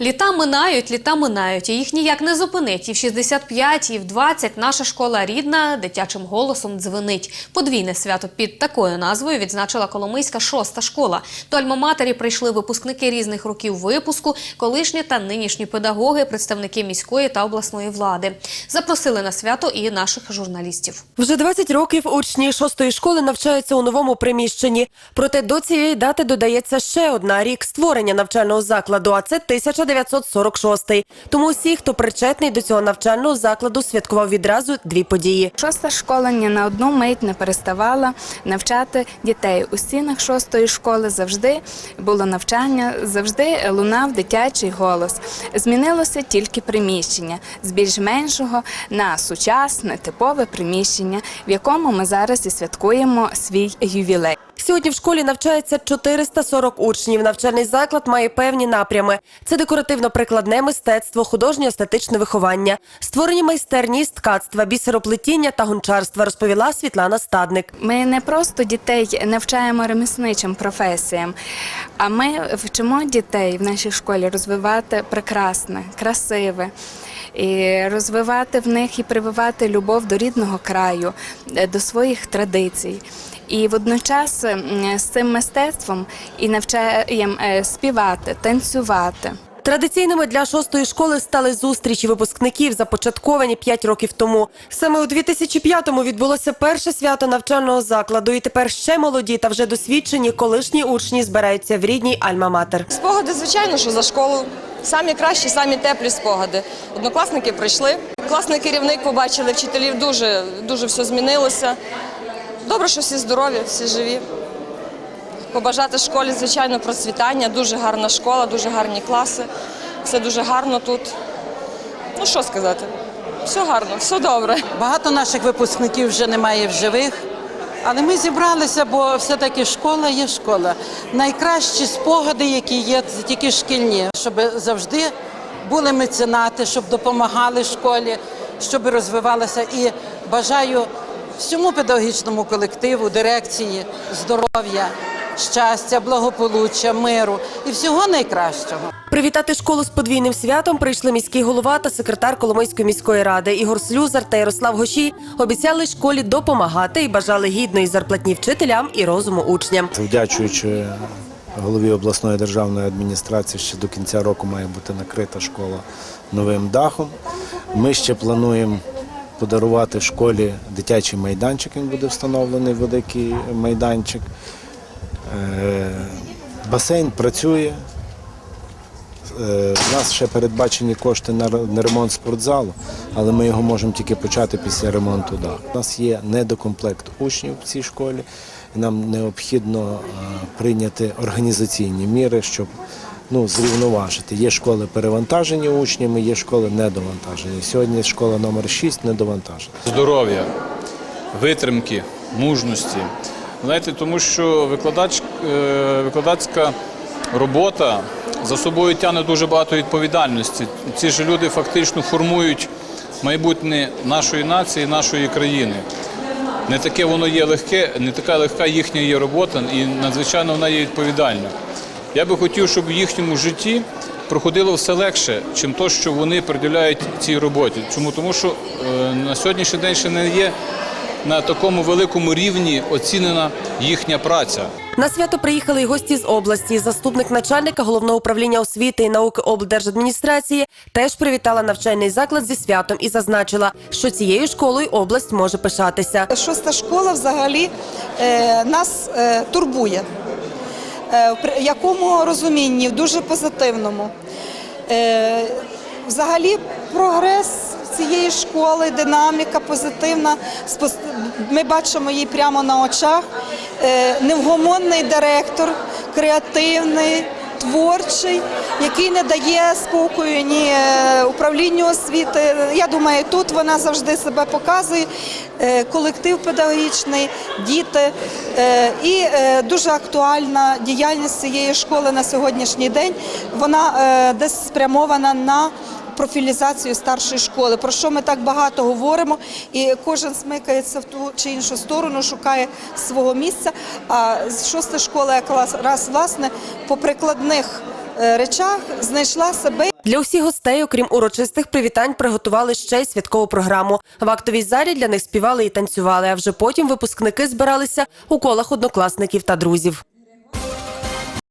Літа минають, літа минають, і їх ніяк не зупинить. І в 65, і в 20 наша школа рідна дитячим голосом дзвенить. Подвійне свято під такою назвою відзначила Коломийська шоста школа. До альма-матері прийшли випускники різних років випуску, колишні та нинішні педагоги, представники міської та обласної влади. Запросили на свято і наших журналістів. Вже 20 років учні шостої школи навчаються у новому приміщенні. Проте до цієї дати додається ще одна рік створення навчального закладу, а це 1946. Тому всі, хто причетний до цього навчального закладу, святкував відразу дві події. Шоста школа ні на одну мить не переставала навчати дітей. У стінах шостої школи завжди було навчання, завжди лунав дитячий голос. Змінилося тільки приміщення з більш меншого на сучасне типове приміщення, в якому ми зараз і святкуємо свій ювілей. Сьогодні в школі навчається 440 учнів. Навчальний заклад має певні напрями: це декоративно-прикладне мистецтво, художньо-естетичне виховання, створені майстерні з ткацтва, бісероплетіння та гончарства, розповіла Світлана Стадник. Ми не просто дітей навчаємо ремісничим професіям, а ми вчимо дітей в нашій школі розвивати прекрасне, красиве. І розвивати в них і прививати любов до рідного краю, е, до своїх традицій. І водночас з цим мистецтвом і навчаємо е, співати, танцювати. Традиційними для шостої школи стали зустрічі випускників, започатковані 5 років тому. Саме у 2005-му відбулося перше свято навчального закладу, і тепер ще молоді та вже досвідчені колишні учні збираються в рідній Альма-Матер. Спогади, звичайно, що за школу. Самі кращі, самі теплі спогади. Однокласники прийшли. Класний керівник побачили, вчителів дуже, дуже все змінилося. Добре, що всі здорові, всі живі. Побажати школі, звичайно, процвітання. Дуже гарна школа, дуже гарні класи. Все дуже гарно тут. Ну що сказати? Все гарно, все добре. Багато наших випускників вже немає в живих, але ми зібралися, бо все-таки школа є школа. Найкращі спогади, які є, це тільки шкільні, щоб завжди були меценати, щоб допомагали школі, щоб розвивалася. І бажаю всьому педагогічному колективу, дирекції, здоров'я, щастя, благополуччя, миру і всього найкращого. Привітати школу з подвійним святом прийшли міський голова та секретар Коломийської міської ради Ігор Слюзар та Ярослав Гошій. Обіцяли школі допомагати і бажали гідної зарплатні вчителям і розуму учням. Завдячуючи голові обласної державної адміністрації, ще до кінця року має бути накрита школа новим дахом. Ми ще плануємо подарувати школі дитячий майданчик. Він буде встановлений великий майданчик. Е, Басейн працює. Е, У нас ще передбачені кошти на ремонт спортзалу, але ми його можемо тільки почати після ремонту. У нас є недокомплект учнів в цій школі, і нам необхідно е, прийняти організаційні міри, щоб ну, зрівноважити. Є школи перевантажені учнями, є школи недовантажені. Сьогодні школа номер 6 недовантажена. здоров'я, витримки, мужності. Знаєте, тому що викладач, е, викладацька робота за собою тягне дуже багато відповідальності. Ці ж люди фактично формують майбутнє нашої нації, нашої країни. Не таке воно є легке, не така легка їхня є робота, і надзвичайно вона є відповідальна. Я би хотів, щоб в їхньому житті проходило все легше, чим то, що вони приділяють цій роботі. Чому? Тому що е, на сьогоднішній день ще не є на такому великому рівні оцінена їхня праця. На свято приїхали й гості з області. Заступник начальника головного управління освіти і науки облдержадміністрації теж привітала навчальний заклад зі святом і зазначила, що цією школою область може пишатися. Шоста школа взагалі е, нас е, турбує. Е, в якому розумінні? В дуже позитивному. Е, взагалі прогрес цієї школи, динаміка позитивна. Ми бачимо її прямо на очах. Е, невгомонний директор, креативний. Творчий, який не дає спокою ні е, управлінню освіти. Я думаю, тут вона завжди себе показує. Е, Колектив педагогічний, діти і дуже актуальна діяльність цієї школи на сьогоднішній день. Вона десь спрямована на профілізацію старшої школи, про що ми так багато говоримо, і кожен смикається в ту чи іншу сторону, шукає свого місця. А шоста школа якраз раз власне по прикладних е, речах знайшла себе Для усіх гостей, окрім урочистих привітань, приготували ще й святкову програму. В актовій залі для них співали і танцювали. А вже потім випускники збиралися у колах однокласників та друзів.